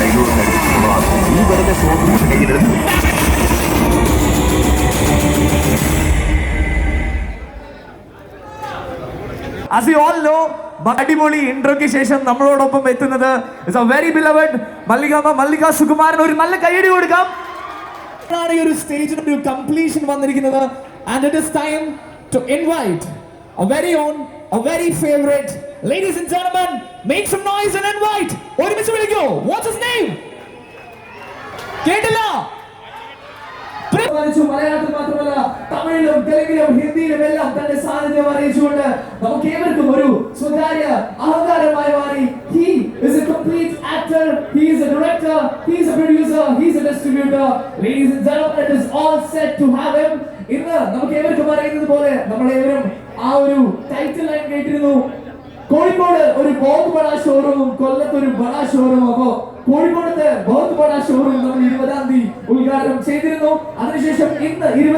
കൈകൂടും കൈകൂടും ഈ വെറുതെ As you all know, അടിപൊളി ഇൻട്രോയ്ക്ക് ശേഷം നമ്മളോടൊപ്പം എത്തുന്നത് ഇറ്റ്സ് എ വെരി ബിലവഡ് മല്ലികാമ മല്ലിക സുകുമാരൻ ഒരു നല്ല കൈയടി കൊടുക്കാം. ആണ് ഈ ഒരു സ്റ്റേജിന് ഒരു കംപ്ലീഷൻ വന്നിരിക്കുന്നത്. And it is time to invite a very on a very favourite ladies and gentlemen make some noise and invite ഒരുമിച്ച് വിളിക്കൂ. വാട്ട്സ് ഹിസ് നെയിം കേട്ടില്ല. മലയാളത്തിൽ മാത്രമല്ല തമിഴിലും തെലുങ്കിലും ഹിന്ദിയിലും എല്ലാം തന്റെ സാന്നിധ്യം അറിയിച്ചുകൊണ്ട് നമുക്ക് ഏവർക്കും ഒരു സ്വകാര്യ അഹങ്കാരമായി മാറി. He is a complete actor he is a director he is a producer he is a distributor ladies and gentlemen it is all set to have him ഇന്ന് നമുക്ക് ഏവർക്കും അറിയുന്നത് പോലെ നമ്മളേവരും ആ ഒരു ടൈറ്റിൽ ലൈൻ കേട്ടിരുന്നു. കോഴിക്കോട് ഒരു ബോത്ത് ബഡ ഷോറൂമും കൊല്ലത്ത് ഒരു ബഡ ഷോറൂമും അപ്പോ കോഴിക്കോടത്തെ ബോത്ത് ബഡ ഷോറൂം നമ്മൾ ഇരുപതാം തീയതി ഉദ്ഘാടനം ചെയ്തിരുന്നു. അതിനുശേഷം ഇന്ന് ഇരുപത്